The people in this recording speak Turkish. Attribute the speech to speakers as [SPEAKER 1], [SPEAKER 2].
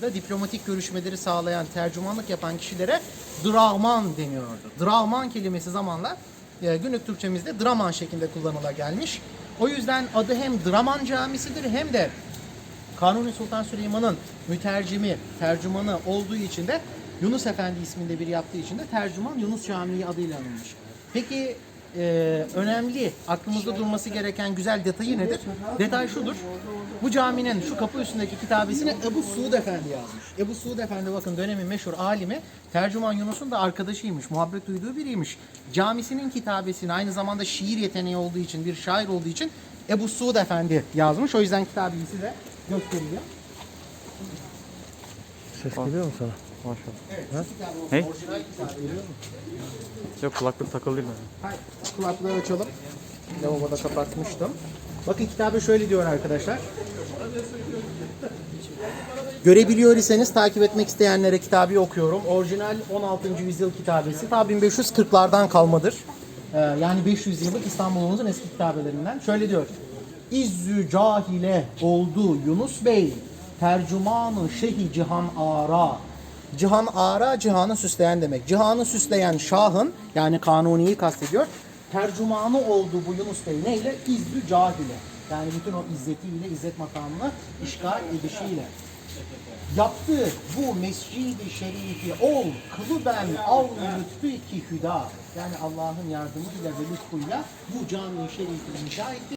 [SPEAKER 1] da diplomatik görüşmeleri sağlayan, tercümanlık yapan kişilere drahman deniyordu. Drahman kelimesi zamanla e, günlük Türkçemizde draman şeklinde kullanıla gelmiş. O yüzden adı hem Draman Camisi'dir hem de Kanuni Sultan Süleyman'ın mütercimi, tercümanı olduğu için de Yunus Efendi isminde biri yaptığı için de tercüman Yunus Camii adıyla anılmış. Peki e, önemli, aklımızda durması gereken güzel detayı nedir? Detay şudur. Bu caminin şu kapı üstündeki kitabesini Ebu Suud Efendi yazmış. Ebu Suud Efendi bakın dönemin meşhur alimi, tercüman Yunus'un da arkadaşıymış, muhabbet duyduğu biriymiş. Camisinin kitabesini aynı zamanda şiir yeteneği olduğu için, bir şair olduğu için Ebu Suud Efendi yazmış. O yüzden kitabeyi size göstereceğim.
[SPEAKER 2] Ses geliyor mu sana?
[SPEAKER 3] Maşallah.
[SPEAKER 1] Evet, kitabı orijinal kitabı.
[SPEAKER 3] Yok kulaklık takılı değil mi?
[SPEAKER 1] Hayır, kulaklığı açalım. Lavaboda kapatmıştım. Bakın kitabı şöyle diyor arkadaşlar. Görebiliyor iseniz takip etmek isteyenlere kitabı okuyorum. Orijinal 16. yüzyıl kitabesi. Ta 1540'lardan kalmadır. Ee, yani 500 yıllık İstanbul'umuzun eski kitabelerinden. Şöyle diyor. İzzü cahile oldu Yunus Bey. Tercümanı şehi cihan ara. Cihan ara cihanı süsleyen demek. Cihanı süsleyen şahın yani kanuniyi kastediyor. Tercümanı oldu bu Yunus Bey neyle? İzzü cahile. Yani bütün o izzetiyle, izzet makamını işgal edişiyle yaptığı bu mescidi şerifi ol kılı ben al lütfü ki hüda yani Allah'ın yardımıyla ve lütfuyla bu cami şerifi inşa etti.